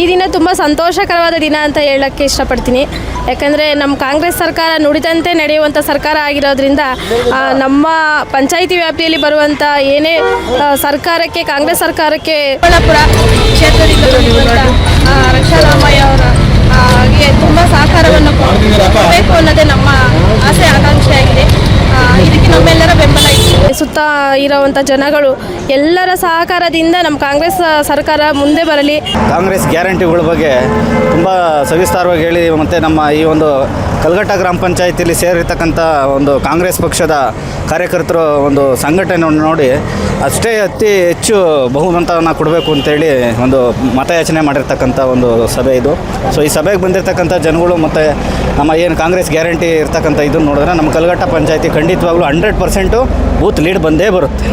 ಈ ದಿನ ತುಂಬ ಸಂತೋಷಕರವಾದ ದಿನ ಅಂತ ಹೇಳಕ್ಕೆ ಇಷ್ಟಪಡ್ತೀನಿ. ಯಾಕಂದರೆ ನಮ್ಮ ಕಾಂಗ್ರೆಸ್ ಸರ್ಕಾರ ನುಡಿದಂತೆ ನಡೆಯುವಂಥ ಸರ್ಕಾರ ಆಗಿರೋದ್ರಿಂದ ನಮ್ಮ ಪಂಚಾಯಿತಿ ವ್ಯಾಪ್ತಿಯಲ್ಲಿ ಬರುವಂಥ ಏನೇ ಸರ್ಕಾರಕ್ಕೆ, ಕಾಂಗ್ರೆಸ್ ಸರ್ಕಾರಕ್ಕೆ ಕ್ಷೇತ್ರದಿಂದ ಸುತ್ತ ಇರೋವಂಥ ಜನಗಳು ಎಲ್ಲರ ಸಹಕಾರದಿಂದ ನಮ್ಮ ಕಾಂಗ್ರೆಸ್ ಸರ್ಕಾರ ಮುಂದೆ ಬರಲಿ. ಕಾಂಗ್ರೆಸ್ ಗ್ಯಾರಂಟಿಗಳ ಬಗ್ಗೆ ತುಂಬ ಸವಿಸ್ತಾರವಾಗಿ ಹೇಳಿ ಮತ್ತು ನಮ್ಮ ಈ ಒಂದು ಕಲ್ಗಟ್ಟ ಗ್ರಾಮ ಪಂಚಾಯತಿಯಲ್ಲಿ ಸೇರಿರ್ತಕ್ಕಂಥ ಒಂದು ಕಾಂಗ್ರೆಸ್ ಪಕ್ಷದ ಕಾರ್ಯಕರ್ತರು ಒಂದು ಸಂಘಟನೆಯನ್ನು ನೋಡಿ ಅಷ್ಟೇ ಅತಿ ಹೆಚ್ಚು ಬಹುಮತವನ್ನು ಕೊಡಬೇಕು ಅಂತೇಳಿ ಒಂದು ಮತಯಾಚನೆ ಮಾಡಿರ್ತಕ್ಕಂಥ ಒಂದು ಸಭೆ ಇದು. ಸೊ ಈ ಸಭೆಗೆ ಬಂದಿರತಕ್ಕಂಥ ಜನಗಳು ಮತ್ತು ನಮ್ಮ ಏನು ಕಾಂಗ್ರೆಸ್ ಗ್ಯಾರಂಟಿ ಇರ್ತಕ್ಕಂಥ ಇದನ್ನು ನೋಡಿದ್ರೆ ನಮ್ಮ ಕಲ್ಗಟ್ಟ ಪಂಚಾಯತಿ ಖಂಡಿತವಾಗ್ಲೂ ಹಂಡ್ರೆಡ್ ಪರ್ಸೆಂಟು ಬೂತ್ ಲೀಡ್ ಬಂದೇ ಬರುತ್ತೆ.